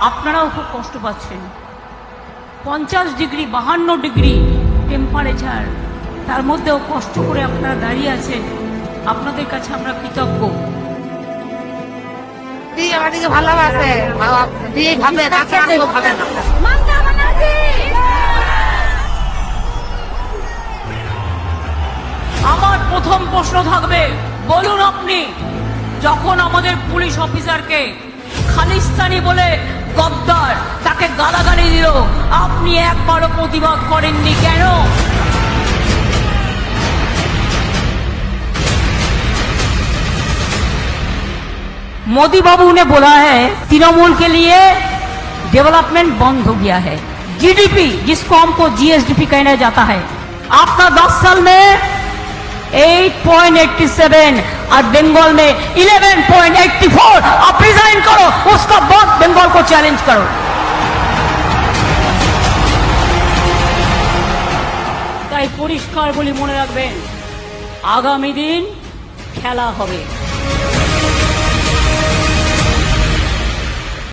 আপনারাও খুব কষ্ট পাচ্ছেন। পঞ্চাশ ডিগ্রি বাহান্ন ডিগ্রি টেম্পারেচার তার মধ্যেও কষ্ট করে আপনারা দাঁড়িয়ে আছেন। আপনাদের কাছে আমরা কৃতজ্ঞ। ভালোবাসে। ভাবে ভাবে আমার প্রথম প্রশ্ন থাকবে বলুন আপনি যখন আমাদের পুলিশ অফিসারকে খালিস্তানি বলে গদ্দার তাকে গালাগালি দিল আপনি একবারও প্রতিবাদ করেননি কেন मोदी बाबू ने बोला है तृणमूल के लिए डेवलपमेंट बंद हो गया है जीडीपी जिसको हमको जीएसडीपी कहना जाता है आपका 10 साल में 8.87 और बंगाल में 11.84 आप रिजाइन करो उसका চ্যালেঞ্জ করো। তাই পরিষ্কার বলি মনে রাখবেন আগামী দিন খেলা হবে।